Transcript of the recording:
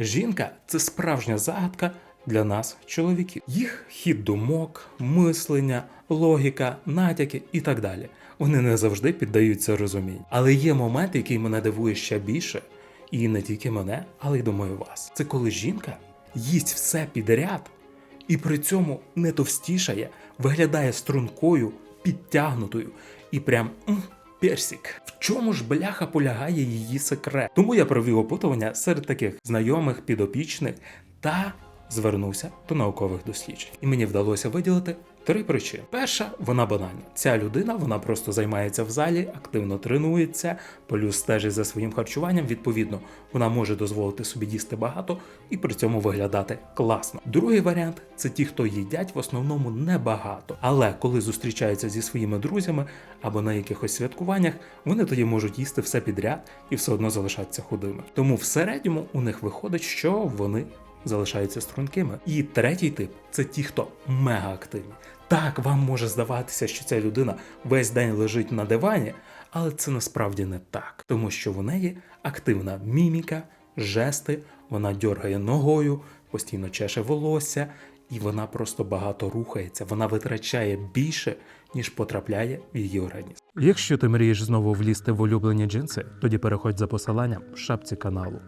Жінка це справжня загадка для нас, чоловіків. Їх хід думок, мислення, логіка, натяки і так далі. Вони не завжди піддаються розумінню. Але є момент, який мене дивує ще більше, і не тільки мене, але й думаю вас. Це коли жінка їсть все підряд і при цьому не товстішає, виглядає стрункою, підтягнутою і прям м, персик. В чому ж бляха полягає її секрет? Тому я провів опитування серед таких знайомих, підопічних та звернувся до наукових досліджень. І мені вдалося виділити три причини. Перша, вона банальна. Ця людина вона просто займається в залі, активно тренується, плюс стежить за своїм харчуванням. Відповідно, вона може дозволити собі їсти багато і при цьому виглядати класно. Другий варіант це ті, хто їдять в основному небагато, але коли зустрічаються зі своїми друзями або на якихось святкуваннях, вони тоді можуть їсти все підряд і все одно залишатися худими. Тому в середньому у них виходить, що вони залишаються стрункими. І третій тип це ті, хто мега активні. Так, вам може здаватися, що ця людина весь день лежить на дивані, але це насправді не так, тому що в неї активна міміка, жести, вона дьоргає ногою, постійно чеше волосся, і вона просто багато рухається. Вона витрачає більше, ніж потрапляє в її організм. Якщо ти мрієш знову влізти в улюблені джинси, тоді переходь за посиланням в шапці каналу.